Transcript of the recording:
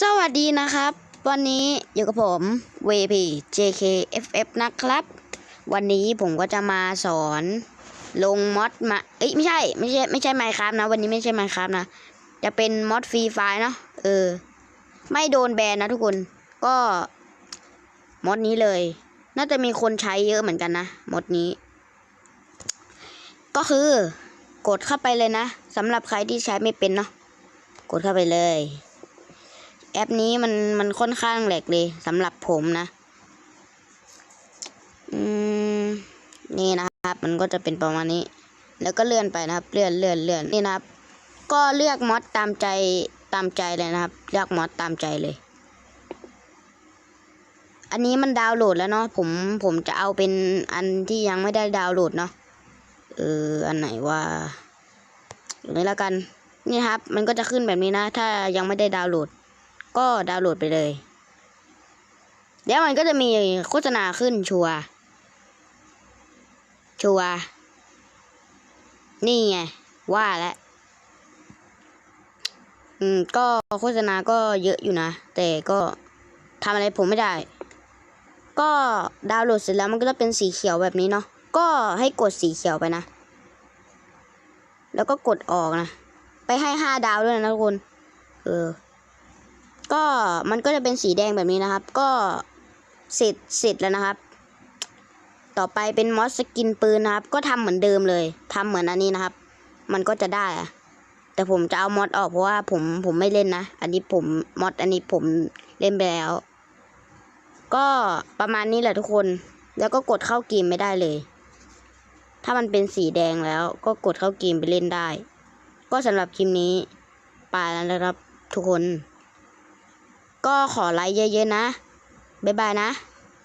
สวัสดีนะครับ วันนี้อยู่กับผม VP JKFF นะครับ วันนี้ผมก็จะมาสอนลงมอดมาเอ้ยไม่ใช่ไม่ใช่ไม่ใช่ไมค์ครับนะ วันนี้ไม่ใช่ไมค์ครับนะ จะเป็นมอดฟรีไฟล์เนาะเออ ไม่โดนแบนนะทุกคนก็มอดนี้เลย น่าจะมีคนใช้เยอะเหมือนกันนะมอดนี้ ก็คือกดเข้าไปเลยนะสำหรับใครที่ใช้ไม่เป็นเนาะกดเข้าไปเลย แอปนี้มันมันค่อนข้างแหลกเลยสำหรับผมนะ อืม นี่นะครับ มันก็จะเป็นประมาณนี้ แล้วก็เลื่อนไปนะครับ เลื่อนเลื่อนเลื่อนนี่นะครับ ก็เลือกมอดตามใจตามใจเลยนะครับ เลือกมอดตามใจเลย อันนี้มันดาวน์โหลดแล้วเนาะผมผมจะเอาเป็นอันที่ยังไม่ได้ดาวน์โหลดเนาะเอออันไหนว่าอย่างนี้แล้วกัน นี่ครับ มันก็จะขึ้นแบบนี้นะ ถ้ายังไม่ได้ดาวน์โหลด ก็ดาวน์โหลดไปเลย เดี๋ยวมันก็จะมีโฆษณาขึ้นชัว ชัว นี่ไง ว่าแล้วอืม ก็โฆษณาก็เยอะอยู่นะ แต่ก็ทำอะไรผมไม่ได้ ก็ดาวน์โหลดเสร็จแล้วมันก็จะเป็นสีเขียวแบบนี้เนาะ ก็ให้กดสีเขียวไปนะ แล้วก็กดออกนะ ไปให้ห้าดาวด้วยนะทุกคน เออ ก็มันก็จะเป็นสีแดงแบบนี้นะครับ ก็เสร็จเสร็จแล้วนะครับ ต่อไปเป็นมอสสกินปืนนะครับ ก็ทำเหมือนเดิมเลยทำเหมือนอันนี้นะครับ มันก็จะได้อะแต่ผมจะเอามอดออกเพราะว่าผมผมไม่เล่นนะ อันนี้ผมมอดอันนี้ผมเล่นไปแล้ว ก็ประมาณนี้แหละทุกคน แล้วก็กดเข้าเกมไม่ได้เลย ถ้ามันเป็นสีแดงแล้ว ก็กดเข้าเกมไปเล่นได้ ก็สำหรับคลิปนี้ไปแล้วนะครับทุกคน ก็ขอไลค์เยอะๆนะ บ๊ายบายนะ